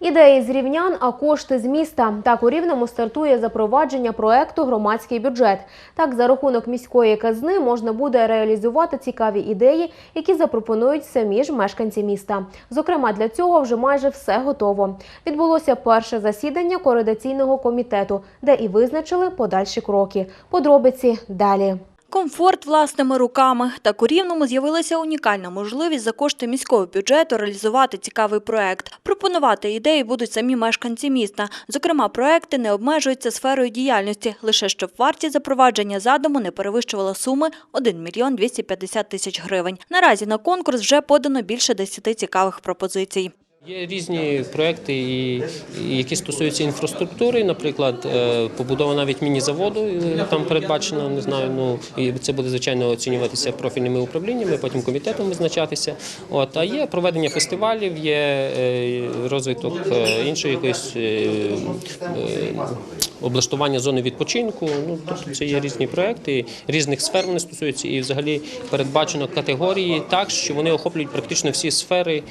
Ідеї з рівнян, а кошти з міста. Так у Рівному стартує запровадження проекту Громадський бюджет. Так, за рахунок міської казни можна буде реалізувати цікаві ідеї, які запропонують самі ж мешканці міста. Зокрема, для цього вже майже все готово. Відбулося перше засідання координаційного комітету, де і визначили подальші кроки. Подробиці далі. Комфорт власними руками. Так у Рівному з'явилася унікальна можливість за кошти міського бюджету реалізувати цікавий проект. Пропонувати ідеї будуть самі мешканці міста. Зокрема, проекти не обмежуються сферою діяльності, лише щоб вартість запровадження задуму не перевищувала суми 1 мільйон 250 тисяч гривень. Наразі на конкурс вже подано більше 10 цікавих пропозицій. Є різні проекти, які стосуються інфраструктури. Наприклад, е, побудова навіть міні-заводу е, там передбачено, не знаю. Ну і це буде звичайно оцінюватися профільними управліннями, потім комітетом визначатися. От а є проведення фестивалів, є е, розвиток іншої якоїсь облаштування зони відпочинку. Ну тобто це є різні проекти, різних сфер вони стосуються, і взагалі передбачено категорії так, що вони охоплюють практично всі сфери.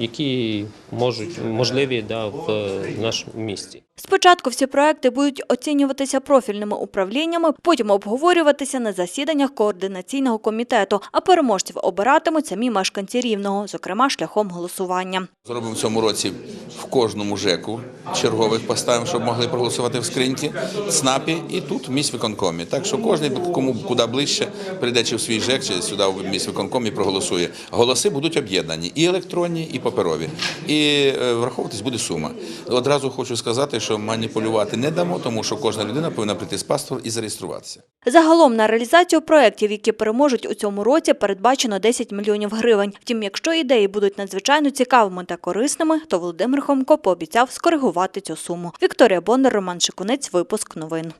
Які можуть можливі да, в нашому місті. Спочатку всі проекти будуть оцінюватися профільними управліннями, потім обговорюватися на засіданнях координаційного комітету, а переможців обиратимуть самі мешканці Рівного, зокрема шляхом голосування. Зробимо в цьому році в кожному ЖЕКу чергових поставимо, щоб могли проголосувати в скриньки, ЦНАПі і тут в міськвиконкомі. Так що кожен, кому куди ближче, прийде чи в свій ЖЕК, чи сюди в міськвиконком і проголосує. Голоси будуть об'єднані і електронні, і паперові. І е, враховуватись буде сума. Одразу хочу сказати, що маніпулювати не дамо, тому що кожна людина повинна прийти з паспортом і зареєструватися. Загалом на реалізацію проєктів, які переможуть у цьому році, передбачено 10 мільйонів гривень. Втім, якщо ідеї будуть надзвичайно цікавими та корисними, то Володимир Хомко пообіцяв скоригувати цю суму. Вікторія Бондар, Роман Шикунець, випуск новин.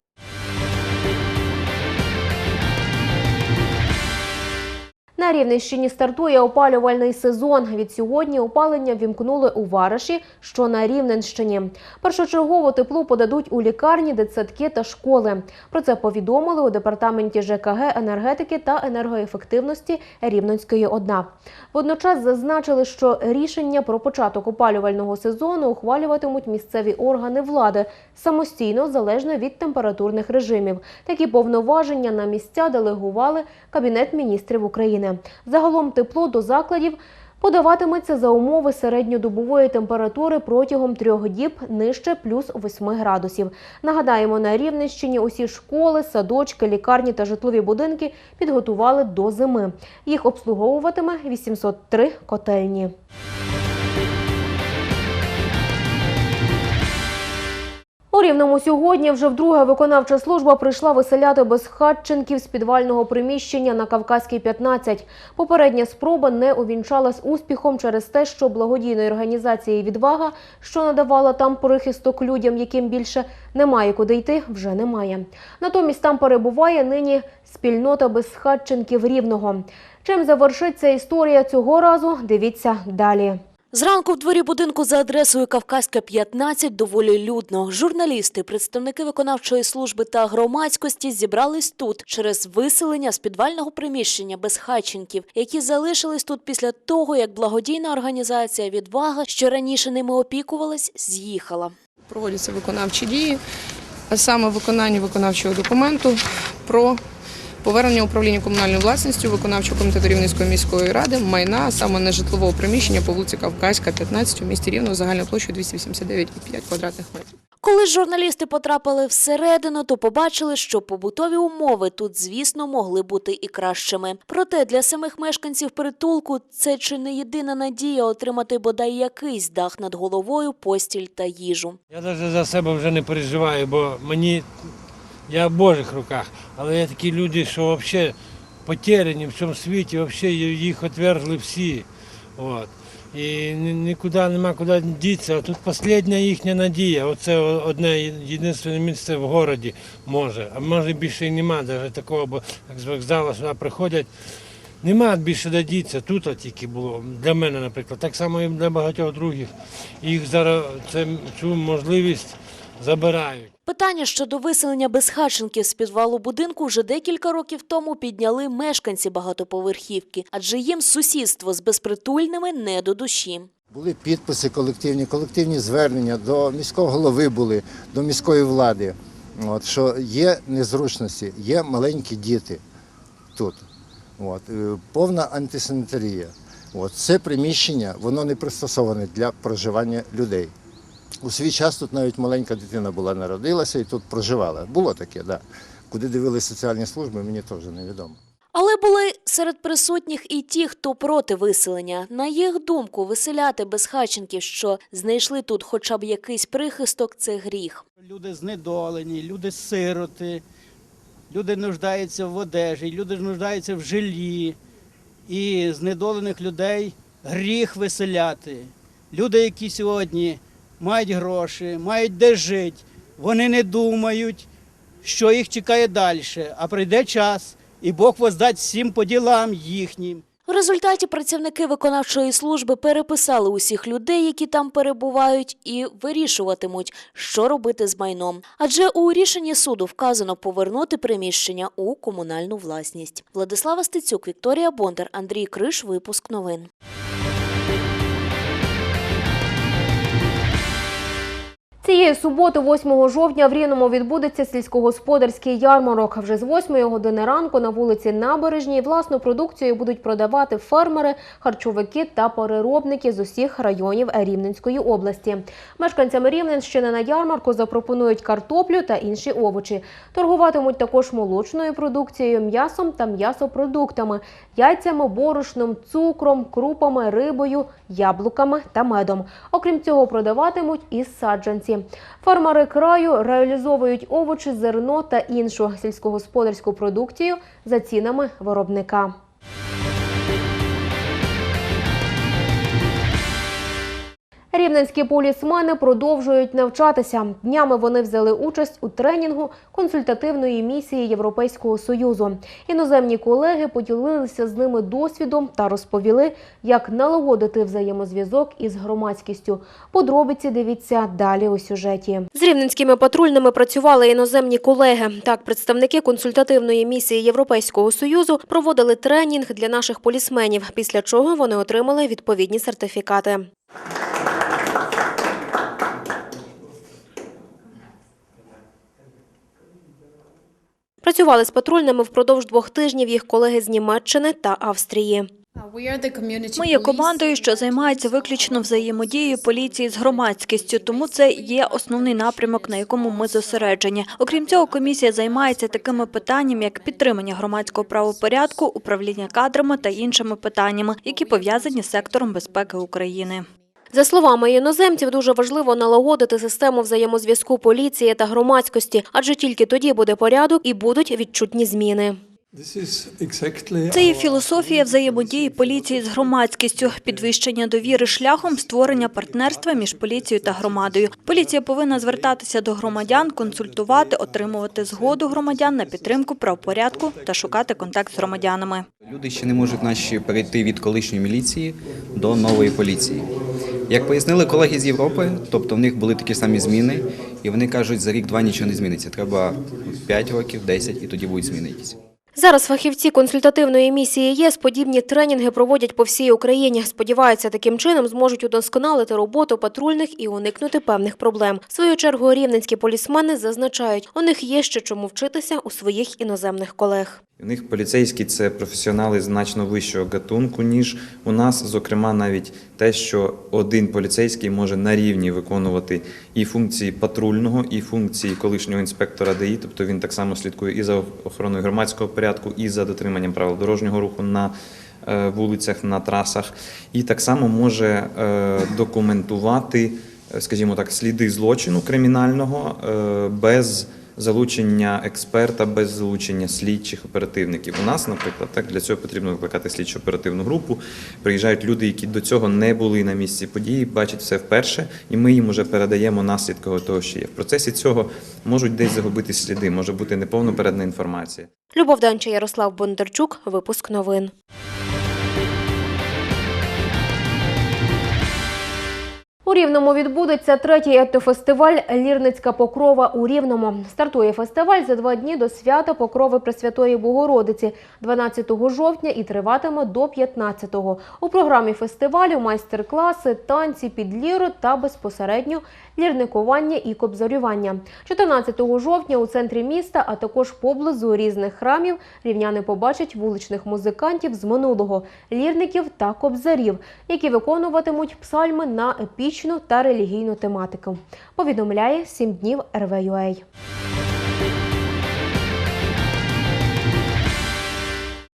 На Рівненщині стартує опалювальний сезон. Від сьогодні опалення вімкнули у Вараші, що на Рівненщині. Першочергово тепло подадуть у лікарні, дитсадки та школи. Про це повідомили у департаменті ЖКГ, енергетики та енергоефективності Рівненської ОДНА. Водночас зазначили, що рішення про початок опалювального сезону ухвалюватимуть місцеві органи влади самостійно, залежно від температурних режимів. Такі повноваження на місця делегували Кабінет міністрів України. Загалом тепло до закладів подаватиметься за умови середньодобової температури протягом трьох діб нижче плюс 8 градусів. Нагадаємо, на Рівненщині усі школи, садочки, лікарні та житлові будинки підготували до зими. Їх обслуговуватиме 803 котельні. Рівному сьогодні вже вдруге виконавча служба прийшла виселяти безхатченків з підвального приміщення на Кавказькій 15. Попередня спроба не увінчалась успіхом через те, що благодійної організації «Відвага», що надавала там прихисток людям, яким більше немає куди йти, вже немає. Натомість там перебуває нині спільнота безхатченків Рівного. Чим завершиться історія цього разу, дивіться далі. Зранку в дворі будинку за адресою Кавказька 15 доволі людно. Журналісти, представники виконавчої служби та громадськості зібрались тут через виселення з підвального приміщення безхатченків, які залишились тут після того, як благодійна організація «Відвага», що раніше ними опікувалась, з'їхала. проводяться виконавчі дії, а саме виконання виконавчого документу про повернення управління комунальною власністю виконавчого комітету Рівненської міської ради майна, а саме нежитлового приміщення по вулиці Кавказька, 15 у місті Рівно загальною площею 289,5 квадратних метрів. Коли журналісти потрапили всередину, то побачили, що побутові умови тут, звісно, могли бути і кращими. Проте для самих мешканців притулку це чи не єдина надія отримати бодай якийсь дах над головою, постіль та їжу. Я навіть за себе вже не переживаю, бо мені я в Божих руках. Але є такі люди, що взагалі потеряні в цьому світі, взагалі їх відвергли всі. От. І нікуди нема куди дітися. Тут остання їхня надія. Оце одне єдине місце в місті може. А може більше і нема навіть такого, бо як з вокзалу сюди приходять Нема більше де діться. Тут тільки було для мене, наприклад, так само і для багатьох других. Їх зараз цю можливість забирають. Питання щодо виселення безхатченків з підвалу будинку вже декілька років тому підняли мешканці багатоповерхівки, адже їм сусідство з безпритульними не до душі. Були підписи колективні, колективні звернення до міського голови були, до міської влади. От, що є незручності, є маленькі діти тут. От, е, повна антисанітарія. От, це приміщення воно не пристосоване для проживання людей. У свій час тут навіть маленька дитина була, народилася і тут проживала. Було таке. Да. Куди дивились соціальні служби, мені теж невідомо. Але були серед присутніх і ті, хто проти виселення. На їх думку, виселяти безхатченків, що знайшли тут хоча б якийсь прихисток, це гріх. Люди знедолені, люди сироти, люди нуждаються в одежі, люди нуждаються в жилі. І знедолених людей гріх виселяти. Люди, які сьогодні мають гроші, мають де жити, вони не думають, що їх чекає далі. А прийде час, і Бог воздасть всім по ділам їхнім. В результаті працівники виконавчої служби переписали усіх людей, які там перебувають, і вирішуватимуть, що робити з майном. Адже у рішенні суду вказано повернути приміщення у комунальну власність. Владислава Стецюк, Вікторія Бондар, Андрій Криш. Випуск новин. Цієї суботи, 8 жовтня, в Рівному відбудеться сільськогосподарський ярмарок. Вже з 8 години ранку на вулиці Набережній власну продукцію будуть продавати фермери, харчовики та переробники з усіх районів Рівненської області. Мешканцям Рівненщини на ярмарку запропонують картоплю та інші овочі. Торгуватимуть також молочною продукцією, м'ясом та м'ясопродуктами, яйцями, борошном, цукром, крупами, рибою, яблуками та медом. Окрім цього, продаватимуть і саджанці. Фермери краю реалізовують овочі, зерно та іншу сільськогосподарську продукцію за цінами виробника. Рівненські полісмени продовжують навчатися. Днями вони взяли участь у тренінгу консультативної місії Європейського союзу. Іноземні колеги поділилися з ними досвідом та розповіли, як налагодити взаємозв'язок із громадськістю. Подробиці дивіться далі у сюжеті. З рівненськими патрульними працювали іноземні колеги. Так, представники консультативної місії Європейського союзу проводили тренінг для наших полісменів, після чого вони отримали відповідні сертифікати. Працювали з патрульними впродовж двох тижнів їх колеги з Німеччини та Австрії. Ми є командою, що займається виключно взаємодією поліції з громадськістю, тому це є основний напрямок, на якому ми зосереджені. Окрім цього, комісія займається такими питаннями, як підтримання громадського правопорядку, управління кадрами та іншими питаннями, які пов'язані з сектором безпеки України. За словами іноземців, дуже важливо налагодити систему взаємозв'язку поліції та громадськості, адже тільки тоді буде порядок і будуть відчутні зміни. Це є філософія взаємодії поліції з громадськістю, підвищення довіри шляхом створення партнерства між поліцією та громадою. Поліція повинна звертатися до громадян, консультувати, отримувати згоду громадян на підтримку правопорядку та шукати контакт з громадянами. Люди ще не можуть наші перейти від колишньої міліції до нової поліції. Як пояснили колеги з Європи, тобто в них були такі самі зміни, і вони кажуть, за рік-два нічого не зміниться. Треба 5 років, 10, і тоді будуть зміни. Зараз фахівці консультативної місії ЄС подібні тренінги проводять по всій Україні. Сподіваються, таким чином зможуть удосконалити роботу патрульних і уникнути певних проблем. В свою чергу рівненські полісмени зазначають, у них є ще чому вчитися у своїх іноземних колег. У них поліцейські це професіонали значно вищого гатунку, ніж у нас. Зокрема, навіть те, що один поліцейський може на рівні виконувати і функції патрульного, і функції колишнього інспектора ДАІ, тобто він так само слідкує і за охороною громадського порядку, і за дотриманням правил дорожнього руху на е, вулицях, на трасах, і так само може е, документувати, е, скажімо так, сліди злочину кримінального без залучення експерта без залучення слідчих оперативників. У нас, наприклад, так для цього потрібно викликати слідчо оперативну групу. Приїжджають люди, які до цього не були на місці події, бачать все вперше, і ми їм уже передаємо наслідки того, що є. В процесі цього можуть десь загубити сліди, може бути неповно передана інформація. Любов Данча, Ярослав Бондарчук. Випуск новин. У Рівному відбудеться третій етнофестиваль Лірницька покрова у Рівному. Стартує фестиваль за два дні до свята Покрови Пресвятої Богородиці 12 жовтня і триватиме до 15-го. У програмі фестивалю майстер-класи, танці під ліру та безпосередньо лірникування і кобзарювання. 14 жовтня у центрі міста, а також поблизу різних храмів, рівняни побачать вуличних музикантів з минулого, лірників та кобзарів, які виконуватимуть псальми на епічну та релігійну тематику. Повідомляє «7 днів РВЮА.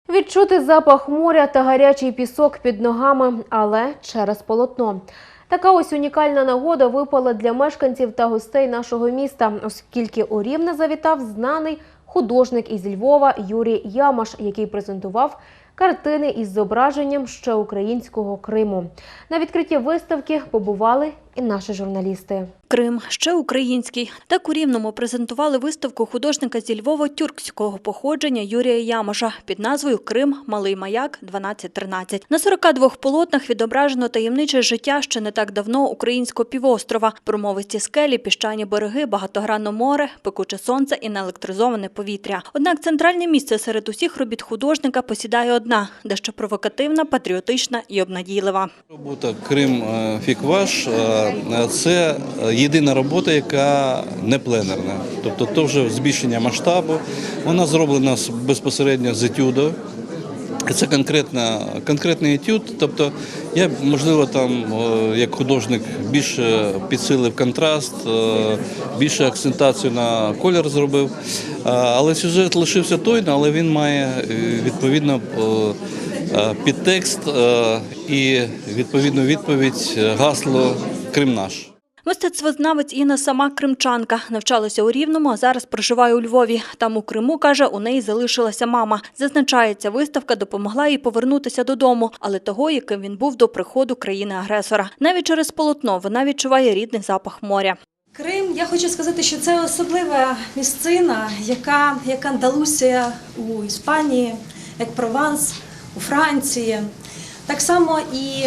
Відчути запах моря та гарячий пісок під ногами, але через полотно. Така ось унікальна нагода випала для мешканців та гостей нашого міста, оскільки у Рівне завітав знаний художник із Львова Юрій Ямаш, який презентував картини із зображенням ще українського Криму. На відкритті виставки побували і наші журналісти. Крим ще український. Так у Рівному презентували виставку художника зі Львова тюркського походження Юрія Ямоша під назвою Крим Малий маяк 1213. На 42 полотнах відображено таємниче життя ще не так давно українського півострова, промовисті скелі, піщані береги, багатогранне море, пекуче сонце і неелектризоване повітря. Однак центральне місце серед усіх робіт художника посідає одна, дещо провокативна, патріотична і обнадійлива. Робота Крим е, Фікваш е, це єдина робота, яка не пленерна. Тобто то вже збільшення масштабу. Вона зроблена безпосередньо з етюду. Це конкретна, конкретний етюд. Тобто я, можливо, там е, як художник більше підсилив контраст, е, більше акцентацію на колір зробив. Е, Але сюжет лишився той, але він має е, відповідно е, е, підтекст е, і відповідну відповідь е, гасло Крим наш. Мистецтвознавець Інна сама кримчанка. Навчалася у Рівному, а зараз проживає у Львові. Там у Криму, каже, у неї залишилася мама. Зазначається, виставка допомогла їй повернутися додому, але того, яким він був до приходу країни-агресора. Навіть через полотно вона відчуває рідний запах моря. Крим, я хочу сказати, що це особлива місцина, яка як Андалусія у Іспанії, як Прованс у Франції. Так само і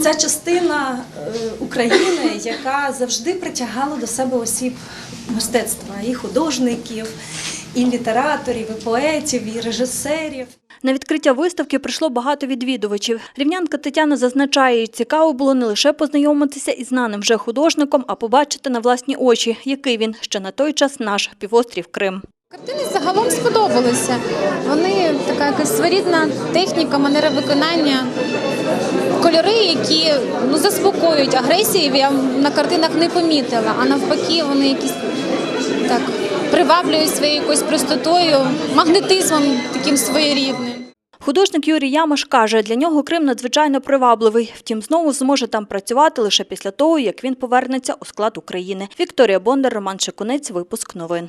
ця частина е, України, яка завжди притягала до себе осіб мистецтва, і художників, і літераторів, і поетів, і режисерів. На відкриття виставки прийшло багато відвідувачів. Рівнянка Тетяна зазначає, цікаво було не лише познайомитися із знаним вже художником, а побачити на власні очі, який він ще на той час наш півострів Крим. Картини загалом сподобалися. Вони така якась своєрідна техніка, манера виконання, кольори, які ну, заспокоюють агресії, я на картинах не помітила, а навпаки, вони якісь так приваблюють своєю якоюсь простотою, магнетизмом таким своєрідним. Художник Юрій Ямаш каже, для нього Крим надзвичайно привабливий. Втім, знову зможе там працювати лише після того, як він повернеться у склад України. Вікторія Бондар, Роман Шикунець, випуск новин.